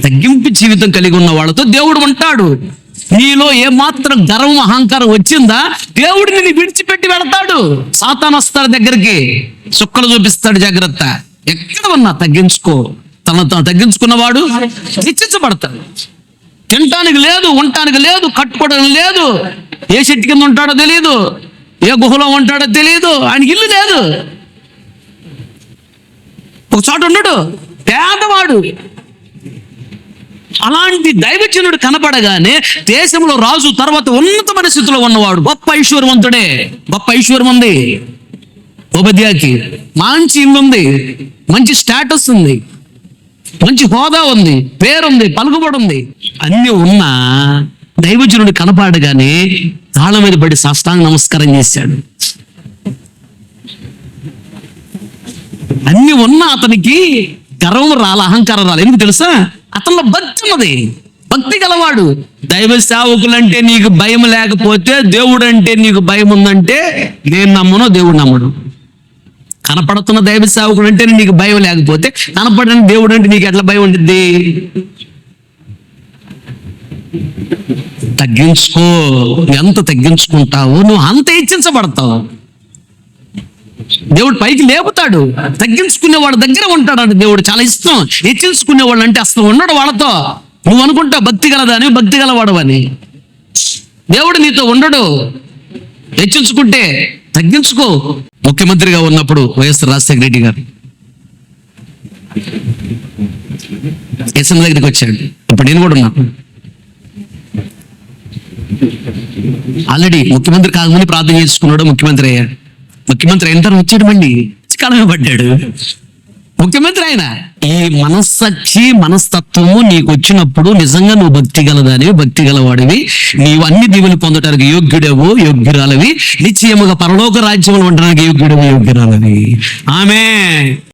తగ్గింపు జీవితం కలిగి ఉన్న వాళ్ళతో దేవుడు ఉంటాడు. నీలో ఏమాత్రం గర్వం అహంకారం వచ్చిందా దేవుడు నిన్ను విడిచిపెట్టి వెళతాడు. సాతాన్ వస్తాడు దగ్గరికి. చుక్కలు చూపిస్తాడు జాగ్రత్త. ఎక్కడ ఉన్నా తగ్గించుకో. తన తాను తగ్గించుకున్నవాడు హెచ్చించబడతాడు తినటానికి లేదు ఉండటానికి లేదు కట్టుకోవడానికి లేదు. ఏ చెట్టు కింద ఉంటాడో తెలియదు ఏ గుహలో ఉంటాడో తెలియదు ఆయనకి ఇల్లు లేదు. ఒక చోట ఉండడు. పేదవాడు. అలాంటి దైవజనుడు కనపడగానే దేశంలో రాజు తర్వాత ఉన్నతమైన స్థితిలో ఉన్నవాడు గొప్ప ఐశ్వర్యవంతుడే. గొప్ప ఐశ్వర్యం ఉంది. ఉపధ్యాకి మంచి ఇల్లు ఉంది. మంచి స్టేటస్ ఉంది. మంచి హోదా ఉంది. పేరుంది పలుకుబడి ఉంది. అన్ని ఉన్నా దైవజనుడు కనపడగానే కాళ్ళ మీద పడి సాష్టాంగ నమస్కారం చేశాడు. అన్ని ఉన్నా అతనికి గర్వం రాల అహంకారం రాలి. ఎందుకు తెలుసా? అతనిలో భక్తి ఉన్నది భక్తి గలవాడు. దైవ సేవకులంటే నీకు భయం లేకపోతే దేవుడు అంటే నీకు భయం ఉందంటే నేను నమ్మను దేవుడు నమ్మడు. కనపడుతున్న దైవ సేవకుడు అంటే నీకు భయం లేకపోతే కనపడని దేవుడు అంటే నీకు ఎట్లా భయం ఉంటుంది తగ్గించుకో. ఎంత తగ్గించుకుంటావో నువ్వు అంత హెచ్చించబడతావు దేవుడు పైకి లేపుతాడు. తగ్గించుకునేవాడు దగ్గర ఉంటాడు దేవుడు. చాలా ఇష్టం. హెచ్చించుకునేవాడు అంటే అసలు ఉండడు వాళ్ళతో. నువ్వు అనుకుంటావు భక్తి గలదని భక్తి గలవాడవని అని. దేవుడు నీతో ఉండడు. హెచ్చించుకుంటే తగ్గించుకో. ముఖ్యమంత్రిగా ఉన్నప్పుడు వైఎస్ రాజశేఖర రెడ్డి గారు. ఎస్ఎం దగ్గరికి వచ్చాడు. ఇప్పుడు నేను కూడా ఉన్నా. ఆల్రెడీ ముఖ్యమంత్రి కాకముందు ప్రార్థన చేసుకున్నాడు ముఖ్యమంత్రి అయ్యాడు. ముఖ్యమంత్రి అయిన తర్వాత వచ్చాడు మళ్ళీ? కాలమే పడ్డాడు. ముఖ్యమంత్రి ఆయన ఈ మనస్సచ్చి మనస్తత్వము నీకు వచ్చినప్పుడు నిజంగా నువ్వు భక్తి గలదానివి భక్తి గలవాడివి. నీవు అన్ని దీవులు పొందటానికి యోగ్యుడవు యోగ్యురాలవి. నిశ్చయముగా పరలోక రాజ్యములు ఉండడానికి యోగ్యుడవు యోగ్యురాలవి. ఆమె